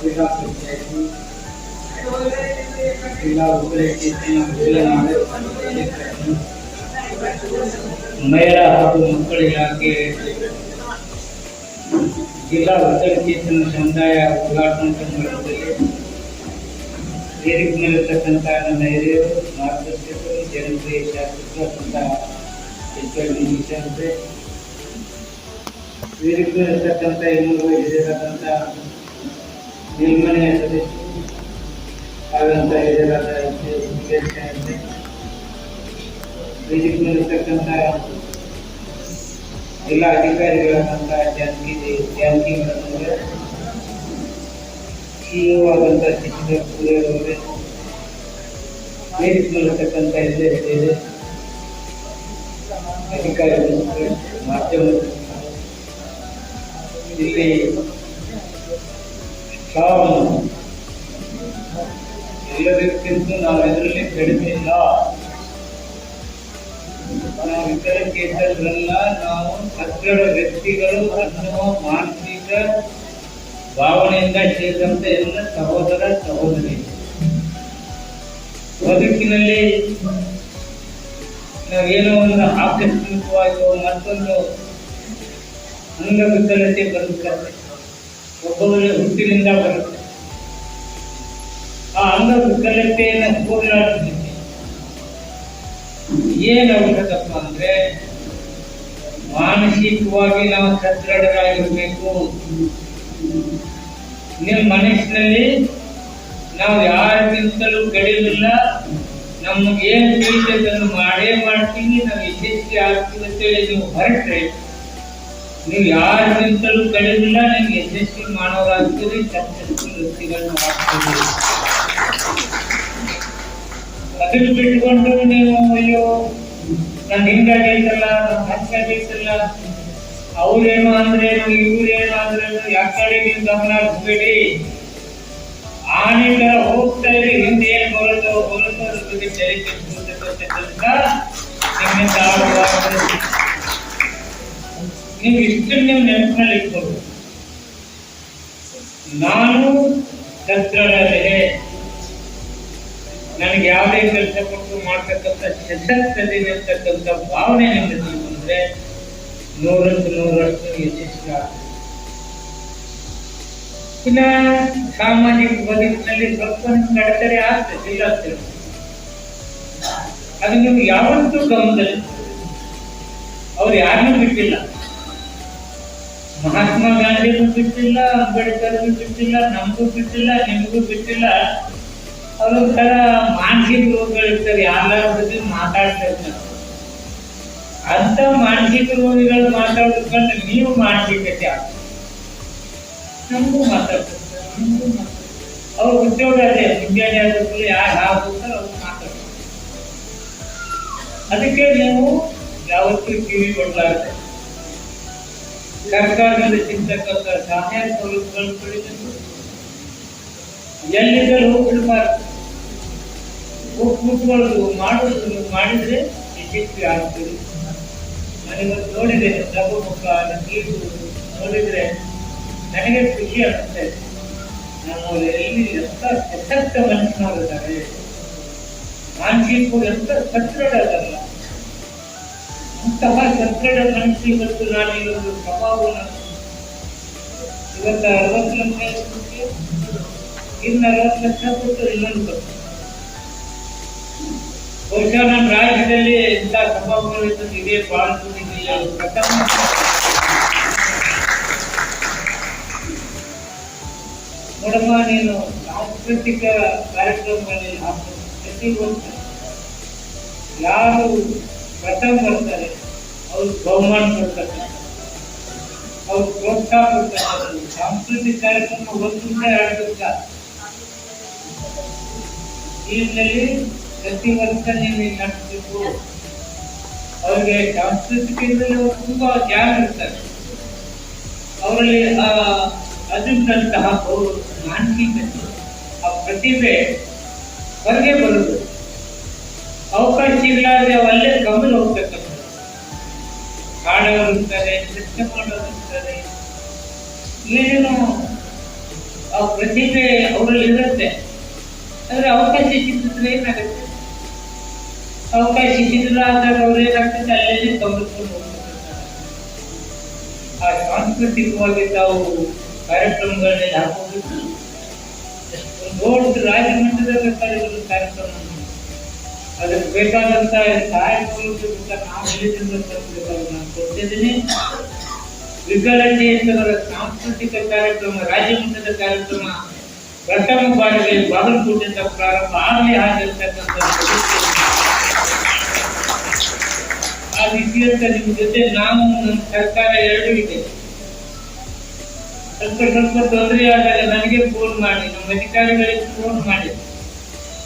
जिला पंचायती जिला ಮೇರ ಹಾಗೂ ಮಕ್ಕಳ ಇಲಾಖೆ ಜಿಲ್ಲಾ ಉತ್ತರ ಚೇತನ ಸಮುದಾಯ ಉದ್ಘಾಟನಾ ಸಮಾರಂಭದಲ್ಲಿ ವೇದಿಕೆ ಮೇಲಿರ್ತಕ್ಕಂಥ ನನ್ನ ಹಿರಿಯರು ಮಾರ್ಗದರ್ಶಕರು ಜನಪ್ರಿಯ ಶಾಸಕರಾದಂಥ ಎಚ್ ಎಲ್ ಡಿ ವೇದಿಕೆ ಮೇಲಿರ್ತಕ್ಕಂಥ ಇನ್ನೂರು ಹಿರಿಯರಾದಂಥ ಮೇಲ್ಮನೆಯ ಸದಸ್ಯರು ಹಾಗಂತ ಹಿರಿಯರಾದ ಎಚ್ ಎಸ್ ಸಾಹೇಬ್ರೆ, ವೇದಿಕೆ ಮೇಲಿರ್ತಕ್ಕಂಥ ಎಲ್ಲ ಅಧಿಕಾರಿಗಳಾದಂಥ ಜಾನಕಿ ಜಾನಕಿ ಮೇಡಮ್ ಅವರೇ ಸಿಇಒ ಆದಂಥ ಶಶಿಧರ್ ಪೂರೈಯವರೇ ವೇದಿಕೆ ಮೇಲಿರ್ತಕ್ಕಂಥ ಎಲ್ಲ ಹಿರಿಯರೇ ಅಧಿಕಾರಿಗಳು ಮಾಧ್ಯಮದ ಇಲ್ಲಿ ಶ್ರಾವಣ ಎಲ್ಲದಕ್ಕಿಂತ ನಾವು ಇದರಲ್ಲಿ ಕಡಿಮೆ ಇಲ್ಲ ನಾವು ವಿಕಲಚೇತನರಲ್ಲ ನಾವು ಸದೃಢ ವ್ಯಕ್ತಿಗಳು ಅನ್ನುವ ಮಾನಸಿಕ ಭಾವನೆಯಿಂದ ಸೇರಿದಂತ ಎಲ್ಲ ಸಹೋದರ ಸಹೋದರಿ ಬದುಕಿನಲ್ಲಿ ನಾವೇನೋ ಒಂದು ಆಕಸ್ಮಿಕವಾಗಿ ಮತ್ತೊಂದು ಅಂಗವಿಕಲತೆ ಬರುತ್ತದೆ. ಒಬ್ಬೊಬ್ಬರಿಗೆ ಹುಟ್ಟಿನಿಂದ ಬರುತ್ತೆ ಆ ಅಂಗವಿಕಲತೆಯನ್ನು ಹೋಗಲಾಡಿಸಲಿಕ್ಕೆ ಏನು ಅವಶ್ಯಕಪ್ಪ ಅಂದ್ರೆ, ಮಾನಸಿಕವಾಗಿ ನಾವು ಸದೃಢರಾಗಿರ್ಬೇಕು. ನಿಮ್ಮ ಮನಸ್ಸಿನಲ್ಲಿ ನಾವು ಯಾರಿಗಿಂತಲೂ ಕಡಿಮಿಲ್ಲ ನಮಗೆ ಏನ್ ತಿಳಿದದನ್ನು ಮಾಡೇ ಮಾಡ್ತೀನಿ ನಾವು ಯಶಸ್ವಿ ಆಗ್ತೀವಿ ಅಂತೇಳಿ ನೀವು ಹೊರಟ್ರೆ ನೀವು ಯಾರಿಗಿಂತಲೂ ಕಳೆದಿಲ್ಲ ನಿಮ್ಗೆ ಯಶಸ್ವಿ ಮಾನವರಾಗ್ತೀರಿ ಸಕ್ಸಸ್ಫುಲ್ ವ್ಯಕ್ತಿಗಳನ್ನು ಆಗ್ತೀರಿ ಅದನ್ನು ಬಿಟ್ಕೊಂಡು ನೀವು, ಅಯ್ಯೋ, ನಾನು ಹಿಂಗಾಗೈತಲ್ಲ, ನಾನು ಹಂಗಾಗೈತಲ್ಲ. ಅವ್ರೇನು ಅಂದ್ರೇನು, ಇವ್ರೇನು ಅಂದ್ರೆ ಯಾಕಡೆ ನೀವು ಗಮನ ಹರಿಸ್ಬೇಡಿ. ಆನೆ ತರ ಹೋಗ್ತಾ ಇರಿ ಹಿಂದೆ ಏನ್ ಬರುತ್ತೋ ಬರುತ್ತೋ ಅದ್ರ ಬಗ್ಗೆ ತಲೆ ಕೆಡಿಸ್ಕೊಳ್ತಕ್ಕಂಥ ನಿಮ್ಮಿಂದ ಆಗಬಾರದು. ನೀವು ಇಷ್ಟನ್ನು ನೀವು ನೆನಪಿನಲ್ಲಿ ಇಟ್ಕೊಂಡು ನಾನು ಸದೃಢತೆ ನನಗೆ ಯಾವುದೇ ಕೆಲಸ ಕೊಟ್ಟು ಮಾಡ್ತಕ್ಕಂಥ ಸಶಕ್ತದಿದೆ ಅಂತಕ್ಕಂಥ ಭಾವನೆ ನಿಮ್ಮಲ್ಲಿ ಅಂತಂದ್ರೆ ನೂರಕ್ಕೆ ನೂರಷ್ಟು ಯಶಸ್ವಿ ಆಗ್ತದೆ. ಇನ್ನ ಸಾಮಾಜಿಕ ಬದುಕಿನಲ್ಲಿ ಸ್ವಲ್ಪ ನಡತರೆ ಆಗ್ತದೆ ಇಲ್ಲ ಅಂತ ಹೇಳಿ. ಅದು ನಿಮ್ಗೆ ಯಾವತ್ತೂ ಗಮನದಲ್ಲಿ ಅವ್ರು ಯಾರನ್ನೂ ಬಿಟ್ಟಿಲ್ಲ. ಮಹಾತ್ಮ ಗಾಂಧಿಗೂ ಬಿಟ್ಟಿಲ್ಲ, ಅಂಬೇಡ್ಕರ್ಗೂ ಬಿಟ್ಟಿಲ್ಲ, ನಮಗೂ ಬಿಟ್ಟಿಲ್ಲ, ನಿಮಗೂ ಬಿಟ್ಟಿಲ್ಲ. ತರ ಮಾನಸಿಕ ರೋಗಗಳಿರ್ತಾರೆ ಯಾರ ಬಗ್ಗೆ ಮಾತಾಡ್ತಾ ಇರ್ತಾರೆ ಅಂತ ಮಾನಸಿಕ ರೋಗಿಗಳು ಮಾತಾಡೋದ್ಕೊಂಡು ನೀವು ಮಾನಸಿಕತೆ ಆಗ್ತದೆ ನಮಗೂ ಮಾತಾಡ್ತಾರೆ ನಮಗೂ ಮಾತಾಡ್ತಾರೆ ಅವ್ರ ಉದ್ಯೋಗ ಅದೇ ಮುಂಜಾನೆ ಆಗಬೇಕು ಯಾರು ಹಾಕ್ತಾರೆ ಅವ್ರು ಮಾತಾಡ್ತಾರೆ ಅದಕ್ಕೆ ನೀವು ಯಾವತ್ತೂ ಕಿವಿ ಕೊಡಲಾರ್ದೆ ಸರ್ಕಾರದಿಂದ ಸಿಗ್ತಕ್ಕಂಥ ಸಹಾಯ ಸೌಲಭ್ಯಗಳನ್ನು ಪಡೆದರು ಎಲ್ಲಿದ್ದರೂ ಹೋಗ್ಬಿಡ್ಬಾರ್ದು ಹೋಗಿ ಕೂತ್ಕೊಳ್ಳೋದು ಮಾಡೋದು ಮಾಡಿದ್ರೆ ಯಶಸ್ವಿ ಆಗ್ತದೆ. ನನಗೆ ನೋಡಿದೆ ಲಘು ಮುಖ ನಕೀಲು ನೋಡಿದ್ರೆ ನನಗೆ ಖುಷಿ ಆಗುತ್ತೆ ನಾವು ಎಲ್ಲಿ ಎಂತ ಸಶಕ್ತ ಮನುಷ್ಯನಾಗಿದ್ದಾರೆ ಮಾನಸಿಕ ಎಂತ ಸದೃಢ ಅಂತಹ ಸದೃಢ ಮನಸ್ಸಿ ಇವತ್ತು ನಾನು ಇವತ್ತು ಪ್ರಭಾವವನ್ನು ಇವತ್ತು ಅರವತ್ತು ಲಕ್ಷ ಇನ್ನು ಅರವತ್ತು ಲಕ್ಷ ಕೊಟ್ಟು ಇನ್ನೊಂದು ಕೊಟ್ಟು ಬಹುಶಃ ನಮ್ಮ ರಾಜ್ಯದಲ್ಲಿ ಇಂಥ ಸಭಾಗಳು ಇದೇ ಬಹಳ ಪ್ರಥಮ ನೋಡಮ್ಮ, ನೀನು ಸಾಂಸ್ಕೃತಿಕ ಕಾರ್ಯಕ್ರಮಗಳಲ್ಲಿ ಪ್ರತಿ ಯಾರು ಪ್ರಥಮ ಬರ್ತಾರೆ? ಅವ್ರು ಬಹುಮಾನ ಕೊಡ್ತಾರೆ. ಅವ್ರು ಪ್ರೋತ್ಸಾಹ ಕೊಡ್ತಾರೆ. ಸಾಂಸ್ಕೃತಿಕ ಕಾರ್ಯಕ್ರಮ ಒಂದು ದಿವಸ ಈಗಿನಲ್ಲಿ ಪ್ರತಿ ವರ್ಷ ನೀವು ನಡೆಸಬೇಕು ಅವ್ರಿಗೆ ಸಾಂಸ್ಕೃತಿಕದಲ್ಲಿ ಅವ್ರು ತುಂಬಾ ಜ್ಞಾನ ಇರ್ತಾರೆ. ಅವರಲ್ಲಿ ಅವರು ಮಾನಸಿಕತೆ ಆ ಪ್ರತಿಭೆ ಹೊರಗೆ ಬರುದು ಅವಕಾಶ ಇಲ್ಲದೆ ಅವಲ್ಲೇ ಗಮನ ಹೋಗ್ತಕ್ಕಂಥ ಹಾಡೋರು ಇರ್ತಾರೆ ನೃತ್ಯ ಮಾಡೋರಿರ್ತಾರೆ ಏನು ಆ ಪ್ರತಿಭೆ ಅವರಲ್ಲಿ ಇರುತ್ತೆ. ಅಂದ್ರೆ ಅವಕಾಶ ಸಿಕ್ಕಿದ್ರೆ ಏನಾಗುತ್ತೆ? ಅವಕಾಶ ಸಿಕ್ಕಿದ್ರೆ ಆದಾಗ ಅವ್ರು ಏನಾಗ್ತದೆ? ಅಲ್ಲೇ ಹೋಗ್ತಿರ್ತಾರೆ ಆ ಸಾಂಸ್ಕೃತಿಕವಾಗಿ ತಾವು ಕಾರ್ಯಕ್ರಮಗಳನ್ನ ಹಾಕೋಬೇಕು ದೊಡ್ಡ ಕಾರ್ಯಕ್ರಮ ಕಾರ್ಯಕ್ರಮ. ಅದಕ್ಕೆ ಬೇಕಾದಂತ ಸಹಾಯಕಗಳು ನಾವು ತರಬೇಕು ನಾನು ಕೊಡ್ತಿದ್ದೀನಿ ವಿಕಲಚೇತನರ ಸಾಂಸ್ಕೃತಿಕ ಕಾರ್ಯಕ್ರಮ, ರಾಜ್ಯ ಮಟ್ಟದ ಕಾರ್ಯಕ್ರಮ, ಪ್ರಥಮ ಬಾರಿಗೆ ಬಾಗಲಕೋಟೆಯಿಂದ ಪ್ರಾರಂಭ ಆಗಲಿ ಆಗಿರ್ತಕ್ಕಂಥ ಆ ರೀತಿಯಂತ ನಿಮ್ಮ ಜೊತೆ ನಾವು ನನ್ನ ಸರ್ಕಾರ ಎರಡೂ ಇದೆ. ಸ್ವಲ್ಪ ಸ್ವಲ್ಪ ತೊಂದರೆ ಆದಾಗ ನನಗೆ ಫೋನ್ ಮಾಡಿ, ನಮ್ಮ ಅಧಿಕಾರಿಗಳಿಗೆ ಫೋನ್ ಮಾಡಿ.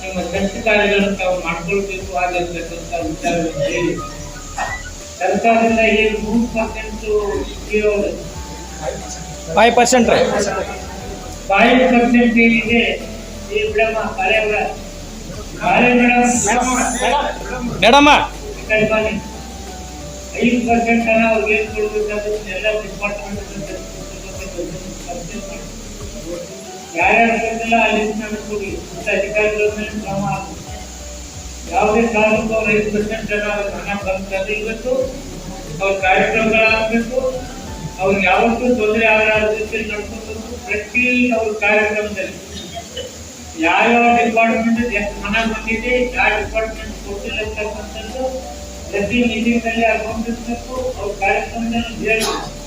ನಮ್ಮ ಕೆಲಸ ಕಾರ್ಯಗಳನ್ನು ತಾವು ಮಾಡ್ಕೊಳ್ಬೇಕು ಆಗಿರ್ತಕ್ಕಂಥ ವಿಚಾರವನ್ನು ಹೇಳಿ. ಸರ್ಕಾರದಿಂದ ಏನು ಮೂರು ಪರ್ಸೆಂಟ್ ಫೈವ್ ಪರ್ಸೆಂಟ್ ರೀ? ಫೈವ್ ಪರ್ಸೆಂಟ್ ಏನಿದೆ? ಈ ಬಿಡಮ್ಮ ಕಳೆಯವರ ಕಾಳೆ ಮೇಡಮ್ ಮೇಡಮ್. ಬನ್ನಿ. ಐದು ಪರ್ಸೆಂಟ್ ಹಣ ಅವ್ರಿಗೆ ಏನು ಎಲ್ಲ ಡಿಪಾರ್ಟ್ಮೆಂಟ್ ಯಾರ್ಯಾರು ಬಂದಿಲ್ಲ ಅಲ್ಲಿ ಕೊಡಿ ಅಂತ ಅಧಿಕಾರಿಗಳ ಮೇಲೆ ಕ್ರಮ. ಯಾವುದೇ ಕಾರಣಕ್ಕೂ ಅವ್ರ ಐದು ಪರ್ಸೆಂಟ್ ಜನ ಹಣ ಬಂದು ಇವತ್ತು ಅವ್ರ ಕಾರ್ಯಕ್ರಮಗಳಾಗಬೇಕು ಅವ್ರಿಗೆ ಯಾವತ್ತೂ ತೊಂದರೆ ಆಗಲಾರ ರೀತಿಯಲ್ಲಿ ನಡ್ಕೊಬೇಕು ಪ್ರತಿ ಅವ್ರ ಕಾರ್ಯಕ್ರಮದಲ್ಲಿ ಯಾವ್ಯಾವ ಡಿಪಾರ್ಟ್ಮೆಂಟ್ ಎಷ್ಟು ಹಣ ಬಂದಿದೆ, ಯಾವ ಡಿಪಾರ್ಟ್ಮೆಂಟ್ ಕೊಟ್ಟಿಲ್ಲ ಅಂತಕ್ಕಂಥದ್ದು ಪ್ರತಿ ಮೀಟಿಂಗ್ ಅಕೌಂಟ್ ಇರಬೇಕು ಅವ್ರ ಕಾರ್ಯಕ್ರಮದಲ್ಲಿ ಹೇಳಬೇಕು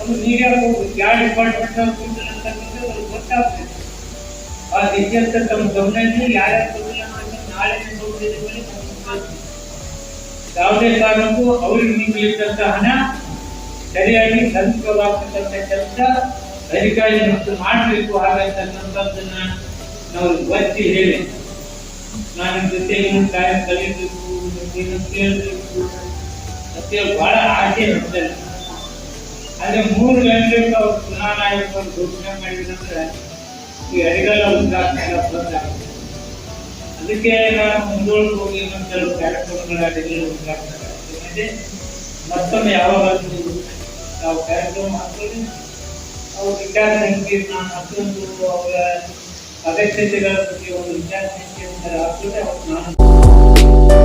ಅದು ನೀವೇ ಹೋಗ್ಬೇಕು ಯಾವ ಡಿಪಾರ್ಟ್ಮೆಂಟ್ ಅವ್ರು ಕೊಟ್ಟಿಲ್ಲ ಅಂತಕ್ಕಂಥದ್ದು ಅವ್ರಿಗೆ ಗೊತ್ತಾಗ್ಬೇಕು ಆ ರೀತಿಯಂತ ತಮ್ಮ ಗಮನದಲ್ಲಿ ಯಾರ್ಯಾರು ಕೊಟ್ಟಿಲ್ಲ ಅಂತಕ್ಕಂಥ ನಾಳೆ ನೋಡಿದ ಮೇಲೆ ನಮ್ಗೆ ಗೊತ್ತಾಗ್ತದೆ. ಯಾವುದೇ ಕಾರಣಕ್ಕೂ ಅವ್ರಿಗೆ ಮೀಸಲಿಟ್ಟಂತ ಹಣ ಸರಿಯಾಗಿ ಸದುಪಯೋಗವಾಗ್ತಕ್ಕಂಥ ಕೆಲಸ ಅಧಿಕಾರಿ ಮತ್ತು ಮಾಡಬೇಕು ಹಾಗಂತಕ್ಕಂಥದ್ದನ್ನ ನಾವು ಒತ್ತಿ ಹೇಳಿ ನಾನು ನಿಮ್ ಜೊತೆ ಇನ್ನೊಂದು ಕಾರ್ಯ ಕಲಿಯಬೇಕು ಇನ್ನೊಂದು ಕೇಳಬೇಕು ಮತ್ತೆ ಬಹಳ ಆಸೆ ಇರ್ತದೆ ಆದ್ರೆ ಮೂರು ಗಂಟೆಗೆ ಅವ್ರು ಚುನಾವಣಾ ಆಯೋಗವನ್ನು ಘೋಷಣೆ ಮಾಡಿದ ನಂತರ ಈ ಅಡಿಗಲ್ಲ ಉದ್ಘಾಟನೆ ಬಂದಾಗುತ್ತೆ ಅದಕ್ಕೆ ನಾನು ಮುಂದೋಳು ಹೋಗಿ ಇನ್ನೊಂದು ಕೆಲವು ಕಾರ್ಯಕ್ರಮಗಳ ಅಡಿಗಲ್ಲ ಉದ್ಘಾಟನೆ ಆಗ್ತದೆ ಮತ್ತೊಮ್ಮೆ ಯಾವಾಗಲೂ ನಾವು ಕಾರ್ಯಕ್ರಮ ಮಾಡ್ತೀವಿ ಅವ್ರ ವಿಚಾರ ಸಂಕೀರ್ಣ ಮತ್ತೊಂದು ಅವರ ಅಗತ್ಯತೆಗಳ ಬಗ್ಗೆ ಒಂದು ವಿಚಾರ ಸಂಕಿರಣ ಆಗ್ತದೆ ಅವತ್ತು ನಾನು